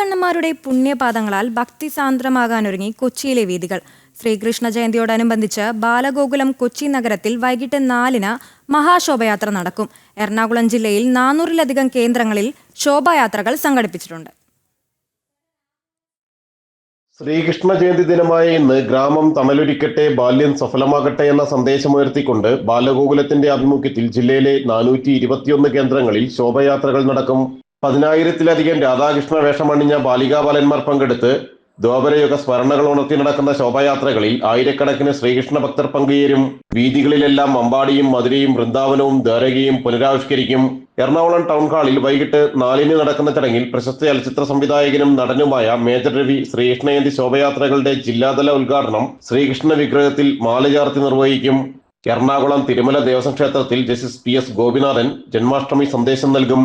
കുട്ടിക്കണ്ണന്മാരുടെ പുണ്യപാദങ്ങളാൽ ഭക്തിസാന്ദ്രമാകാനൊരുങ്ങി കൊച്ചിയിലെ വീതികൾ ശ്രീകൃഷ്ണ ജയന്തിയോടനുബന്ധിച്ച് ബാലഗോകുലം കൊച്ചി നഗരത്തിൽ വൈകിട്ട് നാലിന് മഹാശോഭയാത്ര നടക്കും. എറണാകുളം ജില്ലയിൽ നാനൂറിലധികം കേന്ദ്രങ്ങളിൽ ശോഭായാത്രകൾ സംഘടിപ്പിച്ചിട്ടുണ്ട്. ശ്രീകൃഷ്ണ ജയന്തി ദിനമായ ഇന്ന് ഗ്രാമം തമലൊരിക്കട്ടെ ബാല്യം സഫലമാകട്ടെ എന്ന സന്ദേശമുയർത്തിക്കൊണ്ട് ബാലഗോകുലത്തിന്റെ ആഭിമുഖ്യത്തിൽ ജില്ലയിലെ നാനൂറ്റി ഇരുപത്തിയൊന്ന് കേന്ദ്രങ്ങളിൽ ശോഭയാത്രകൾ നടക്കും. പതിനായിരത്തിലധികം രാധാകൃഷ്ണ വേഷമണിഞ്ഞ ബാലികാ ബാലന്മാർ പങ്കെടുത്ത് ദ്വാപരയുഗ സ്മരണകൾ ഉണർത്തി നടക്കുന്ന ശോഭായാത്രകളിൽ ആയിരക്കണക്കിന് ശ്രീകൃഷ്ണ ഭക്തർ പങ്കുചേരും. വീതികളിലെല്ലാം അമ്പാടിയും മധുരയും വൃന്ദാവനവും ദ്വാരകയും പുനരാവിഷ്കരിക്കും. എറണാകുളം ടൗൺ ഹാളിൽ വൈകിട്ട് നാലിന് നടക്കുന്ന ചടങ്ങിൽ പ്രശസ്ത ചലച്ചിത്ര സംവിധായകനും നടനുമായ മേജർ രവി ശ്രീകൃഷ്ണയന്തി ശോഭയാത്രകളുടെ ജില്ലാതല ഉദ്ഘാടനം ശ്രീകൃഷ്ണ വിഗ്രഹത്തിൽ മാലചാർത്തി നിർവഹിക്കും. എറണാകുളം തിരുമല ദേവസ്വം ക്ഷേത്രത്തിൽ justice P S Gopinathan Janmashtami സന്ദേശം നൽകും.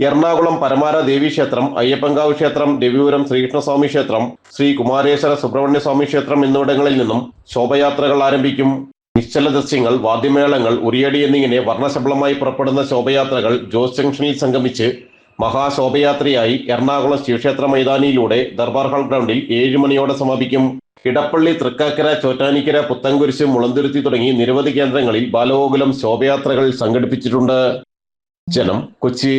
എറണാകുളം പരമാര ക്ഷേത്രം അയ്യപ്പങ്കാവ് ക്ഷേത്രം രവിപുരം ശ്രീകൃഷ്ണസ്വാമി ക്ഷേത്രം ശ്രീ കുമാരേശ്വര സുബ്രഹ്മണ്യസ്വാമി ക്ഷേത്രം എന്നിവിടങ്ങളിൽ നിന്നും ശോഭയാത്രകൾ ആരംഭിക്കും. നിശ്ചല ദൃശ്യങ്ങൾ വാദ്യമേളങ്ങൾ ഉറിയടി എന്നിങ്ങനെ വർണശബളമായി പുറപ്പെടുന്ന ശോഭയാത്രകൾ ജോസ് ജംഗ്ഷനിൽ സംഗമിച്ച് മഹാശോഭയാത്രയായി എറണാകുളം ശിവക്ഷേത്ര മൈതാനിയിലൂടെ ദർബാർ ഹാൾ ഗ്രൗണ്ടിൽ ഏഴ് മണിയോടെ സമാപിക്കും. ഇടപ്പള്ളി തൃക്കാക്കര ചോറ്റാനിക്കര പുത്തൻകുരിശ് മുളന്തുരുത്തി തുടങ്ങി നിരവധി കേന്ദ്രങ്ങളിൽ ബാലഗോകുലം ശോഭയാത്രകൾ സംഘടിപ്പിച്ചിട്ടുണ്ട്. ജനം കൊച്ചി